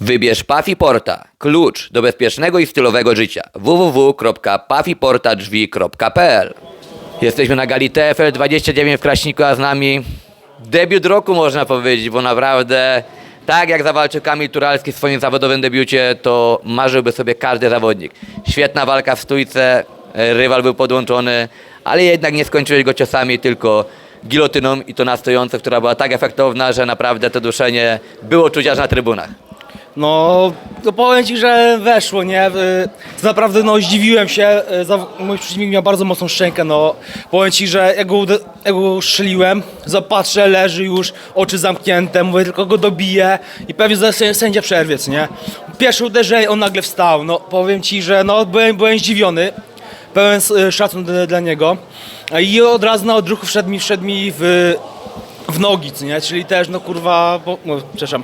Wybierz Pafi Porta, klucz do bezpiecznego i stylowego życia. www.pafiportadrzwi.pl Jesteśmy na gali TFL 29 w Kraśniku, a z nami debiut roku można powiedzieć, bo naprawdę tak jak zawalczył Kamil Turalski w swoim zawodowym debiucie, to marzyłby sobie każdy zawodnik. Świetna walka w stójce, e, rywal był podłączony, ale jednak nie skończyłeś go ciosami, tylko gilotyną i to na stojąco, która była tak efektowna, że naprawdę to duszenie było czuć aż na trybunach. No, to powiem Ci, że weszło, nie? Y, naprawdę, no, zdziwiłem się. y, Mój przeciwnik miał bardzo mocną szczękę, no. Powiem Ci, że jak go, jak go strzeliłem, zapatrzę, leży już, oczy zamknięte, mówię, tylko go dobiję i pewnie za sę- sędzia przerwie, co nie? Pierwsze uderzenie, on nagle wstał, no, powiem Ci, że, no, byłem, byłem zdziwiony. Pełen y, szacun dla niego. I od razu na odruchu wszedł mi, wszedł mi w, w nogi, co nie? Czyli też, no kurwa, bo, no, przepraszam,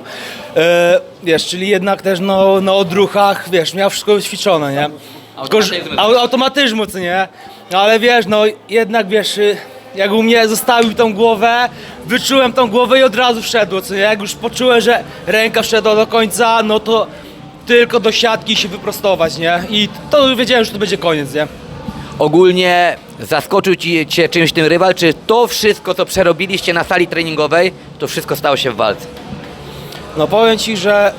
e, wiesz, czyli jednak też no, na odruchach, wiesz, miał wszystko ćwiczone, nie? Automatyzmy. au- automatyzmu, co nie? No, ale wiesz, no jednak wiesz, y, jak u mnie zostawił tą głowę, wyczułem tą głowę i od razu wszedło, co nie? Jak już poczułem, że ręka wszedła do końca, no to tylko do siatki się wyprostować, nie? I to wiedziałem, że to będzie koniec, nie? Ogólnie zaskoczył ci, cię czymś ten rywal, czy to wszystko, co przerobiliście na sali treningowej, to wszystko stało się w walce? No powiem ci, że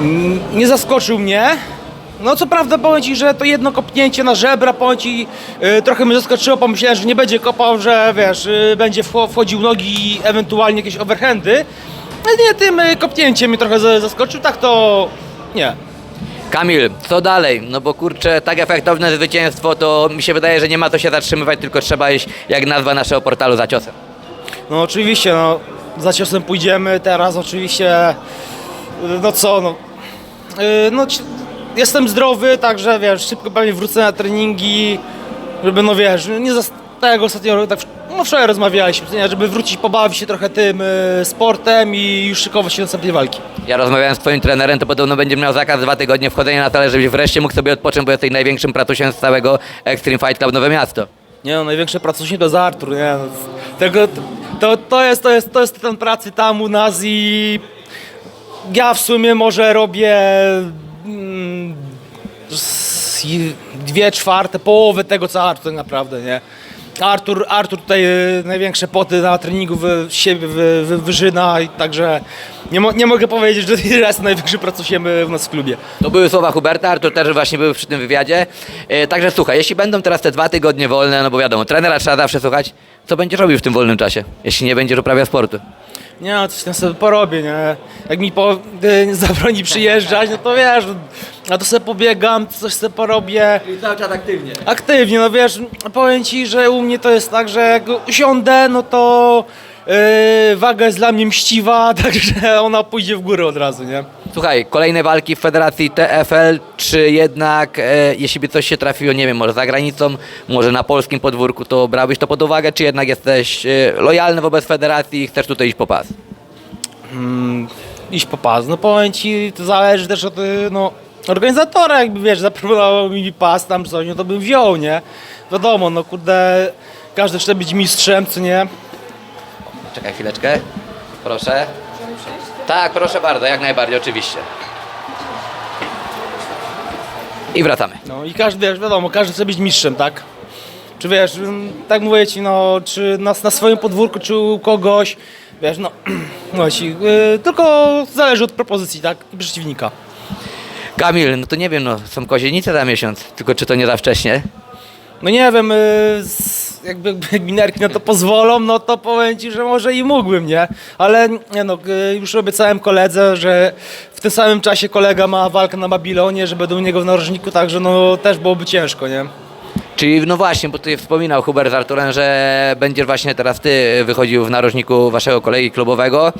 y, mm, nie zaskoczył mnie. No co prawda powiem ci, że to jedno kopnięcie na żebra, powiem ci, y, trochę mnie zaskoczyło, pomyślałem, że nie będzie kopał, że wiesz, y, będzie wcho- wchodził nogi i ewentualnie jakieś overhandy. Ale nie, tym y, kopnięciem mnie trochę za- zaskoczył, tak to nie. Kamil, co dalej? No bo kurczę, tak efektowne zwycięstwo, to mi się wydaje, że nie ma to się zatrzymywać, tylko trzeba iść, jak nazwa naszego portalu, za ciosem. No oczywiście, no za ciosem pójdziemy teraz, oczywiście, no co, no, y, no jestem zdrowy, także wiesz, szybko pewnie wrócę na treningi, żeby no wiesz, nie zas- tak jak ostatnio, tak, no wczoraj rozmawialiśmy, nie, żeby wrócić, pobawić się trochę tym y, sportem i już szykować się do następnej walki. Ja rozmawiałem z twoim trenerem, to podobno będzie miał zakaz dwa tygodnie wchodzenia na talerz, żebyś wreszcie mógł sobie odpocząć, bo jesteś największym pratusiem z całego Extreme Fight Club Nowe Miasto. Nie no, największe pracuśnie to jest Artur, nie no, tego, to, to, jest, to, jest, to jest ten pracy tam u nas i ja w sumie może robię mm, z- dwie czwarte, połowę tego co Artur tak naprawdę, nie. Artur, Artur tutaj y, największe poty na treningu wy, siebie wy, wy, wyżyna i także nie, mo, nie mogę powiedzieć, że ja jestem największym pracusiem y, u nas w klubie. To były słowa Huberta, Artur też właśnie był przy tym wywiadzie. E, także słuchaj, jeśli będą teraz te dwa tygodnie wolne, no bo wiadomo, trenera trzeba zawsze słuchać, co będziesz robił w tym wolnym czasie, jeśli nie będziesz uprawiał sportu? Nie no, coś tam sobie porobię, nie? Jak mi po, y, zabroni przyjeżdżać, no to wiesz, a to sobie pobiegam, coś sobie porobię. I cały czas aktywnie. Aktywnie, no wiesz, powiem ci, że u mnie to jest tak, że jak usiądę, no to yy, waga jest dla mnie mściwa, także ona pójdzie w górę od razu, nie? Słuchaj, kolejne walki w Federacji TFL, czy jednak, e, jeśli by coś się trafiło, nie wiem, może za granicą, może na polskim podwórku, to brałbyś to pod uwagę, czy jednak jesteś e, lojalny wobec Federacji i chcesz tutaj iść po pas? Iść po pas, no powiem ci, to zależy też od, y, no, organizatora, jakby wiesz, zaproponował mi pas tam coś, no to bym wziął, nie? Wiadomo, no kurde, każdy chce być mistrzem, co nie? Czekaj chwileczkę, proszę. Tak, proszę bardzo, jak najbardziej, oczywiście. I wracamy. No i każdy, wiesz, wiadomo, każdy chce być mistrzem, tak? Czy wiesz, mm, tak mówię ci, no, czy na, na swoim podwórku, czy u kogoś, wiesz, no, no ci, y, tylko zależy od propozycji, tak, i przeciwnika. Kamil, no to nie wiem, no są kozienice za miesiąc, tylko czy to nie za wcześnie? No nie wiem, y, z- jakby, minerki na to pozwolą, no to powiem ci, że może i mógłbym, nie? Ale nie no, y, już obiecałem koledze, że w tym samym czasie kolega ma walkę na Babilonie, że będę u niego w narożniku, także no też byłoby ciężko, nie? Czyli no właśnie, bo tutaj wspominał Hubert z Arturem, że będziesz właśnie teraz ty wychodził w narożniku waszego kolegi klubowego.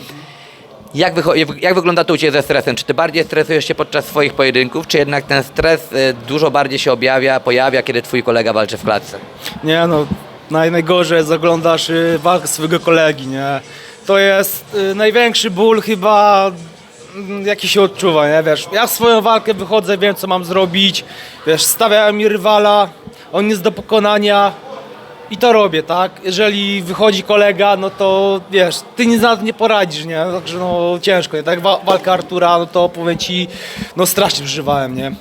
Jak, jak wygląda to u Ciebie ze stresem? Czy Ty bardziej stresujesz się podczas swoich pojedynków, czy jednak ten stres y, dużo bardziej się objawia, pojawia, kiedy Twój kolega walczy w klatce? Nie no, naj, najgorzej jest oglądasz y, walkę swojego kolegi, nie? To jest y, największy ból chyba, mm, jaki się odczuwa, nie? Wiesz, ja w swoją walkę wychodzę, wiem co mam zrobić, wiesz, stawiają mi rywala, on jest do pokonania, i to robię, tak? Jeżeli wychodzi kolega, no to wiesz, ty to nie poradzisz, nie? Także no ciężko, nie? Tak wa- walka Artura, no to powiem ci, no strasznie przeżywałem, nie?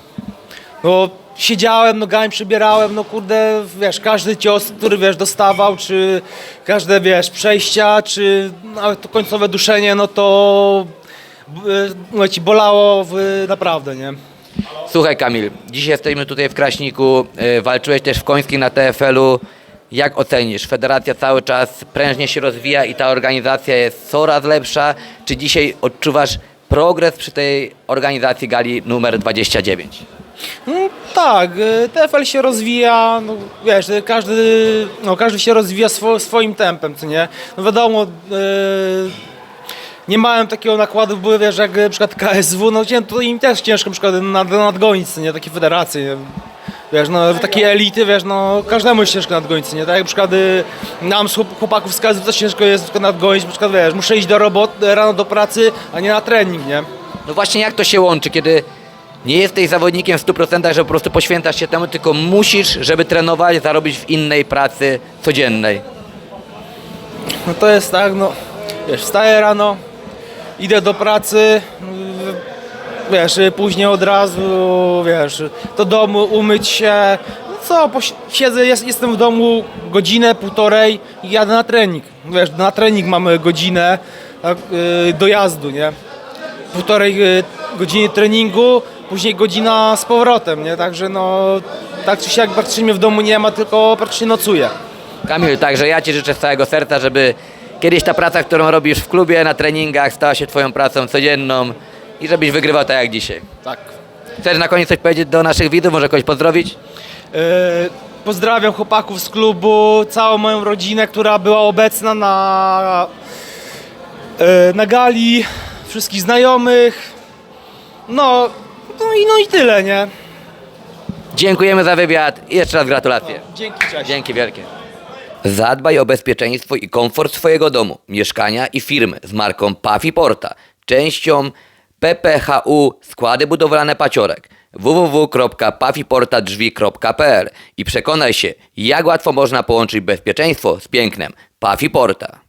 No siedziałem, nogami przybierałem, no kurde, wiesz, każdy cios, który wiesz, dostawał, czy każde, wiesz, przejścia, czy nawet to końcowe duszenie, no to mówię ci, bolało w, naprawdę, nie? Słuchaj Kamil, dziś jesteśmy tutaj w Kraśniku, y, walczyłeś też w Końskim na TFL-u. Jak ocenisz? Federacja cały czas prężnie się rozwija i ta organizacja jest coraz lepsza. Czy dzisiaj odczuwasz progres przy tej organizacji gali numer 29? No, tak, y, TFL się rozwija, no, wiesz, y, każdy, no, każdy się rozwija swo, swoim tempem, co nie? No wiadomo, y, nie miałem takiego nakładu, były, wiesz, jak na przykład KSW, no to im też ciężko na przykład nad, nadgonić, nie? Takie federacje, nie? Wiesz, no takie elity, wiesz, no każdemu jest ciężko nadgonić, nie? Tak jak na przykład y, nam z chłop- chłopaków z KSW też ciężko jest na przykład nadgonić, na przykład, wiesz, muszę iść do roboty, rano do pracy, a nie na trening, nie? No właśnie jak to się łączy, kiedy nie jesteś zawodnikiem w 100%, że po prostu poświęcasz się temu, tylko musisz, żeby trenować, zarobić w innej pracy codziennej. No to jest tak, no wiesz, wstaję rano, idę do pracy, wiesz, później od razu, wiesz, do domu, umyć się, no co, siedzę, jest, jestem w domu godzinę, półtorej i jadę na trening. Wiesz, na trening mamy godzinę tak, y, dojazdu, nie? Półtorej y, godziny treningu, później godzina z powrotem, nie? Także no, tak czy siak praktycznie mnie w domu nie ma, tylko praktycznie nocuję. Kamil, także ja Ci życzę z całego serca, żeby kiedyś ta praca, którą robisz w klubie, na treningach, stała się Twoją pracą codzienną i żebyś wygrywał tak jak dzisiaj. Tak. Chcesz na koniec coś powiedzieć do naszych widzów, może kogoś pozdrowić? E, Pozdrawiam chłopaków z klubu, całą moją rodzinę, która była obecna na, e, na gali, wszystkich znajomych. No, no, i, no i tyle, nie? Dziękujemy za wywiad i jeszcze raz gratulacje. Dzięki, cześć. Dzięki wielkie. Zadbaj o bezpieczeństwo i komfort swojego domu, mieszkania i firmy z marką Pafi Porta, częścią PPHU Składy Budowlane Paciorek www.pafiportadrzwi.pl i przekonaj się, jak łatwo można połączyć bezpieczeństwo z pięknem Pafi Porta.